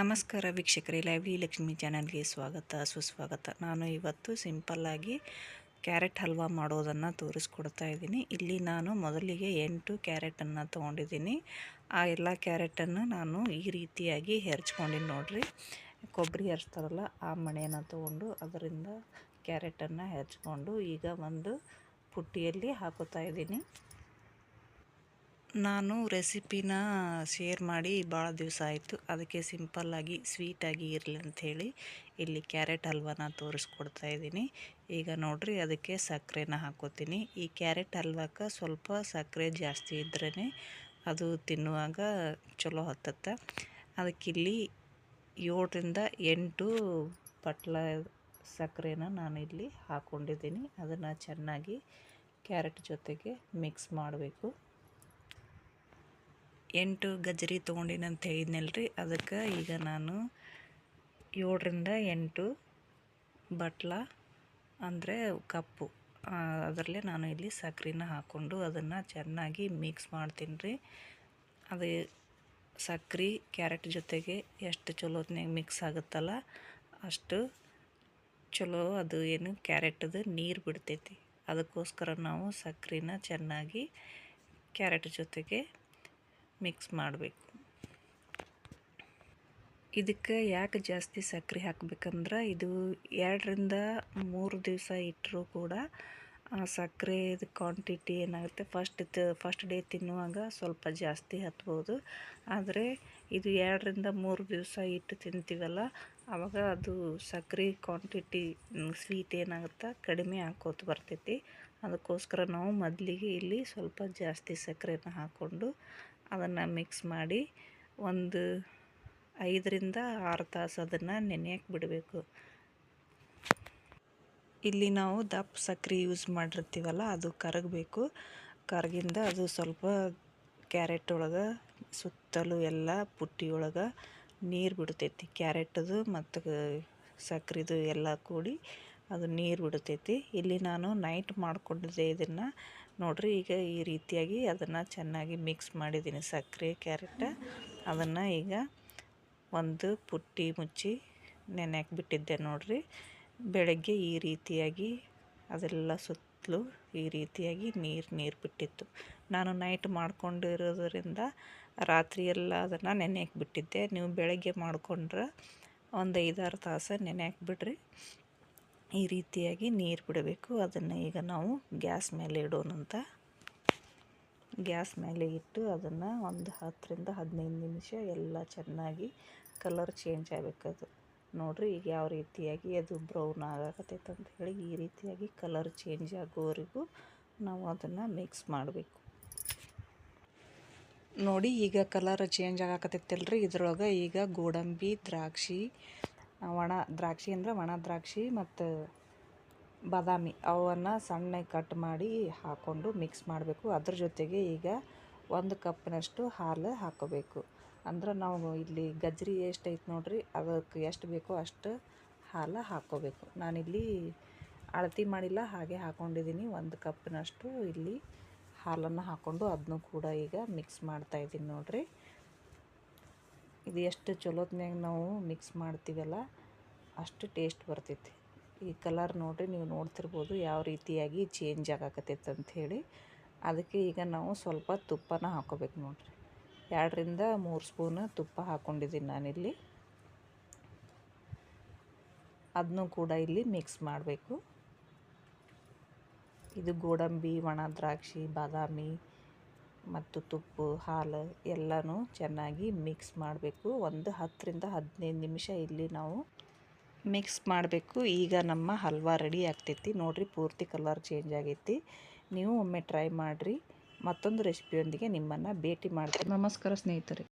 ನಮಸ್ಕಾರ ವೀಕ್ಷಕರೇ ಲೈವ್ಲಿ ಲಕ್ಷ್ಮಿ ಚಾನಲ್ಗೆ ಸ್ವಾಗತ, ಸುಸ್ವಾಗತ. ನಾನು ಇವತ್ತು ಸಿಂಪಲ್ಲಾಗಿ ಕ್ಯಾರೆಟ್ ಹಲ್ವಾ ಮಾಡೋದನ್ನು ತೋರಿಸ್ಕೊಡ್ತಾ ಇದ್ದೀನಿ. ಇಲ್ಲಿ ನಾನು ಮೊದಲಿಗೆ ಎಂಟು ಕ್ಯಾರೆಟನ್ನು ತೊಗೊಂಡಿದ್ದೀನಿ. ಆ ಎಲ್ಲ ಕ್ಯಾರೆಟನ್ನು ನಾನು ಈ ರೀತಿಯಾಗಿ ಹೆರ್ಚ್ಕೊಂಡಿನಿ ನೋಡಿರಿ. ಕೊಬ್ಬರಿ ಹೆರ್ಚ್ತಾರಲ್ಲ ಆ ಮಣೆಯನ್ನು ತೊಗೊಂಡು ಅದರಿಂದ ಕ್ಯಾರೆಟನ್ನು ಹೆರ್ಚ್ಕೊಂಡು ಈಗ ಒಂದು ಪುಟ್ಟಿಯಲ್ಲಿ ಹಾಕೋತಾ ಇದ್ದೀನಿ. ನಾನು ರೆಸಿಪಿನ ಶೇರ್ ಮಾಡಿ ಭಾಳ ದಿವಸ ಆಯಿತು. ಅದಕ್ಕೆ ಸಿಂಪಲ್ಲಾಗಿ ಸ್ವೀಟಾಗಿ ಇರಲಿ ಅಂಥೇಳಿ ಇಲ್ಲಿ ಕ್ಯಾರೆಟ್ ಹಲ್ವಾನ ತೋರಿಸ್ಕೊಡ್ತಾ ಇದ್ದೀನಿ. ಈಗ ನೋಡಿರಿ ಅದಕ್ಕೆ ಸಕ್ಕರೆನ ಹಾಕೋತೀನಿ. ಈ ಕ್ಯಾರೆಟ್ ಹಲ್ವಕ್ಕೆ ಸ್ವಲ್ಪ ಸಕ್ಕರೆ ಜಾಸ್ತಿ ಇದ್ರೇ ಅದು ತಿನ್ನುವಾಗ ಚಲೋ ಹತ್ತತ್ತೆ. ಅದಕ್ಕಿಲ್ಲಿ ಏಳರಿಂದ ಎಂಟು ಪಟ್ಲ ಸಕ್ಕರೆನ ನಾನು ಇಲ್ಲಿ ಹಾಕ್ಕೊಂಡಿದ್ದೀನಿ ಅದನ್ನು ಚೆನ್ನಾಗಿ ಕ್ಯಾರೆಟ್ ಜೊತೆಗೆ ಮಿಕ್ಸ್ ಮಾಡಬೇಕು. ಎಂಟು ಗಜರಿ ಹೇಳಿದ್ನಲ್ಲ ರೀ ಅದಕ್ಕೆ ಈಗ ನಾನು ಏಳರಿಂದ ಎಂಟು ಬಟ್ಲ, ಅಂದರೆ ಕಪ್ಪು. ಅದರಲ್ಲೇ ನಾನು ಇಲ್ಲಿ ಸಕ್ಕರೆನ ಹಾಕ್ಕೊಂಡು ಅದನ್ನು ಚೆನ್ನಾಗಿ ಮಿಕ್ಸ್ ಮಾಡ್ತೀನಿ ರೀ ಅದು ಸಕ್ಕರೆ ಕ್ಯಾರೆಟ್ ಜೊತೆಗೆ ಎಷ್ಟು ಚಲೋತ್ನಾಗ ಮಿಕ್ಸ್ ಆಗುತ್ತಲ್ಲ, ಅಷ್ಟು ಚಲೋ ಅದು ಏನು ಕ್ಯಾರೆಟದು ನೀರು ಬಿಡ್ತೈತಿ. ಅದಕ್ಕೋಸ್ಕರ ನಾವು ಸಕ್ಕರೆನ ಚೆನ್ನಾಗಿ ಕ್ಯಾರೆಟ್ ಜೊತೆಗೆ ಮಿಕ್ಸ್ ಮಾಡಬೇಕು. ಇದಕ್ಕೆ ಯಾಕೆ ಜಾಸ್ತಿ ಸಕ್ಕರೆ ಹಾಕ್ಬೇಕಂದ್ರೆ ಇದು ಎರಡರಿಂದ ಮೂರು ದಿವಸ ಇಟ್ಟರೂ ಕೂಡ ಸಕ್ಕರೆದು ಕ್ವಾಂಟಿಟಿ ಏನಾಗುತ್ತೆ ಫಸ್ಟ್ ಫಸ್ಟ್ ಡೇ ತಿನ್ನುವಾಗ ಸ್ವಲ್ಪ ಜಾಸ್ತಿ ಹತ್ಬೋದು. ಆದರೆ ಇದು ಎರಡರಿಂದ ಮೂರು ದಿವಸ ಇಟ್ಟು ತಿಂತೀವಲ್ಲ ಆವಾಗ ಅದು ಸಕ್ಕರೆ ಕ್ವಾಂಟಿಟಿ ಸ್ವೀಟ್ ಏನಾಗುತ್ತೆ ಕಡಿಮೆ ಹಾಕೋತ ಬರ್ತೈತಿ. ಅದಕ್ಕೋಸ್ಕರ ನಾವು ಮೊದಲಿಗೆ ಇಲ್ಲಿ ಸ್ವಲ್ಪ ಜಾಸ್ತಿ ಸಕ್ಕರೆನ ಹಾಕ್ಕೊಂಡು ಅದನ್ನು ಮಿಕ್ಸ್ ಮಾಡಿ ಒಂದು ಐದರಿಂದ ಆರು ತಾಸು ಅದನ್ನು ನೆನೆಯಕ್ಕೆ ಬಿಡಬೇಕು. ಇಲ್ಲಿ ನಾವು ದಪ್ಪ ಸಕ್ಕರೆ ಯೂಸ್ ಮಾಡಿರ್ತೀವಲ್ಲ, ಅದು ಕರಗಬೇಕು. ಕರಗಿಂದ ಅದು ಸ್ವಲ್ಪ ಕ್ಯಾರೆಟ್ ಒಳಗೆ, ಸುತ್ತಲೂ ಎಲ್ಲ ಪುಟ್ಟಿ ಒಳಗೆ ನೀರು ಬಿಡ್ತೈತಿ. ಕ್ಯಾರೆಟದು ಮತ್ತು ಸಕ್ಕರೆದು ಎಲ್ಲ ಕೂಡಿ ಅದು ನೀರು ಬಿಡ್ತೈತಿ. ಇಲ್ಲಿ ನಾನು ನೈಟ್ ಮಾಡ್ಕೊಂಡಿದ್ದೆ ಇದನ್ನು. ನೋಡಿರಿ ಈಗ ಈ ರೀತಿಯಾಗಿ ಅದನ್ನು ಚೆನ್ನಾಗಿ ಮಿಕ್ಸ್ ಮಾಡಿದ್ದೀನಿ ಸಕ್ಕರೆ, ಕ್ಯಾರೆಟ. ಅದನ್ನು ಈಗ ಒಂದು ಪುಟ್ಟಿ ಮುಚ್ಚಿ ನೆನೆಯಕ್ಕೆ ಬಿಟ್ಟಿದ್ದೆ ನೋಡಿರಿ. ಬೆಳಗ್ಗೆ ಈ ರೀತಿಯಾಗಿ ಅದೆಲ್ಲ ಸುತ್ತಲೂ ಈ ರೀತಿಯಾಗಿ ನೀರು ನೀರು ಬಿಟ್ಟಿತ್ತು. ನಾನು ನೈಟ್ ಮಾಡ್ಕೊಂಡಿರೋದ್ರಿಂದ ರಾತ್ರಿ ಎಲ್ಲ ಅದನ್ನು ನೆನೆಯಕ್ಕೆ ಬಿಟ್ಟಿದ್ದೆ ನೀವು ಬೆಳಗ್ಗೆ ಮಾಡಿಕೊಂಡ್ರೆ ಒಂದು ಐದಾರು ತಾಸು ನೆನೆಯಕ್ಕೆ ಬಿಡ್ರಿ ಈ ರೀತಿಯಾಗಿ ನೀರು ಬಿಡಬೇಕು. ಅದನ್ನು ಈಗ ನಾವು ಗ್ಯಾಸ್ ಮೇಲೆ ಇಡೋಣಂತ ಗ್ಯಾಸ್ ಮೇಲೆ ಇಟ್ಟು ಅದನ್ನು ಒಂದು ಹತ್ತರಿಂದ ಹದಿನೈದು ನಿಮಿಷ ಎಲ್ಲ ಚೆನ್ನಾಗಿ ಕಲರ್ ಚೇಂಜ್ ಆಗಬೇಕದು ನೋಡಿರಿ ಈಗ ಯಾವ ರೀತಿಯಾಗಿ ಅದು ಬ್ರೌನ್ ಆಗಾಕತ್ತೈತೆ ಅಂತ ಹೇಳಿ ಈ ರೀತಿಯಾಗಿ ಕಲರ್ ಚೇಂಜ್ ಆಗೋವರೆಗೂ ನಾವು ಅದನ್ನು ಮಿಕ್ಸ್ ಮಾಡಬೇಕು. ನೋಡಿ ಈಗ ಕಲರ್ ಚೇಂಜ್ ಆಗಾಕತ್ತೈತಲ್ರಿ ಇದ್ರೊಳಗೆ ಈಗ ಗೋಡಂಬಿ, ದ್ರಾಕ್ಷಿ ಒಣ ದ್ರಾಕ್ಷಿ ಅಂದ್ರೆ ಒಣ ದ್ರಾಕ್ಷಿ ಮತ್ತು ಬಾದಾಮಿ. ಅವನ್ನು ಸಣ್ಣಗೆ ಕಟ್ ಮಾಡಿ ಹಾಕ್ಕೊಂಡು ಮಿಕ್ಸ್ ಮಾಡಬೇಕು. ಅದ್ರ ಜೊತೆಗೆ ಈಗ ಒಂದು ಕಪ್ನಷ್ಟು ಹಾಲು ಹಾಕೋಬೇಕು ಅಂದ್ರೆ ನಾವು ಇಲ್ಲಿ ಗಜ್ರಿ ಎಷ್ಟು ಐತೆ ನೋಡ್ರಿ, ಅದಕ್ಕೆ ಎಷ್ಟು ಬೇಕೋ ಅಷ್ಟು ಹಾಲು ಹಾಕ್ಕೋಬೇಕು. ನಾನಿಲ್ಲಿ ಅಳತಿ ಮಾಡಿಲ್ಲ, ಹಾಗೆ ಹಾಕ್ಕೊಂಡಿದ್ದೀನಿ ಒಂದು ಕಪ್ನಷ್ಟು ಇಲ್ಲಿ ಹಾಲನ್ನು ಹಾಕ್ಕೊಂಡು ಅದನ್ನು ಕೂಡ ಈಗ ಮಿಕ್ಸ್ ಮಾಡ್ತಾಯಿದ್ದೀನಿ ನೋಡಿರಿ. ಇದು ಎಷ್ಟು ಚಲೋತ್ನಾಗ ನಾವು ಮಿಕ್ಸ್ ಮಾಡ್ತೀವಲ್ಲ, ಅಷ್ಟು ಟೇಸ್ಟ್ ಬರ್ತೈತಿ. ಈ ಕಲರ್ ನೋಡಿರಿ, ನೀವು ನೋಡ್ತಿರ್ಬೋದು ಯಾವ ರೀತಿಯಾಗಿ ಚೇಂಜ್ ಆಗಾಕತ್ತೈತೆ ಅಂಥೇಳಿ ಅದಕ್ಕೆ ಈಗ ನಾವು ಸ್ವಲ್ಪ ತುಪ್ಪನ ಹಾಕೋಬೇಕು ನೋಡಿರಿ. ಎರಡರಿಂದ ಮೂರು ಸ್ಪೂನ್ ತುಪ್ಪ ಹಾಕ್ಕೊಂಡಿದ್ದೀನಿ ನಾನಿಲ್ಲಿ. ಅದನ್ನು ಕೂಡ ಇಲ್ಲಿ ಮಿಕ್ಸ್ ಮಾಡಬೇಕು. ಇದು ಗೋಡಂಬಿ, ಒಣ ದ್ರಾಕ್ಷಿ, ಬಾದಾಮಿ ಮತ್ತು ತುಪ್ಪ, ಹಾಲು ಎಲ್ಲನೂ ಚೆನ್ನಾಗಿ ಮಿಕ್ಸ್ ಮಾಡಬೇಕು. ಒಂದು ಹತ್ತರಿಂದ ಹದಿನೈದು ನಿಮಿಷ ಇಲ್ಲಿ ನಾವು ಮಿಕ್ಸ್ ಮಾಡಬೇಕು. ಈಗ ನಮ್ಮ ಹಲ್ವಾ ರೆಡಿ ಆಗ್ತೈತಿ. ನೋಡಿರಿ ಪೂರ್ತಿ ಕಲರ್ ಚೇಂಜ್ ಆಗೈತಿ. ನೀವು ಒಮ್ಮೆ ಟ್ರೈ ಮಾಡಿರಿ. ಮತ್ತೊಂದು ರೆಸಿಪಿಯೊಂದಿಗೆ ನಿಮ್ಮನ್ನು ಭೇಟಿ ಮಾಡ್ತೀನಿ. ನಮಸ್ಕಾರ ಸ್ನೇಹಿತರೆ.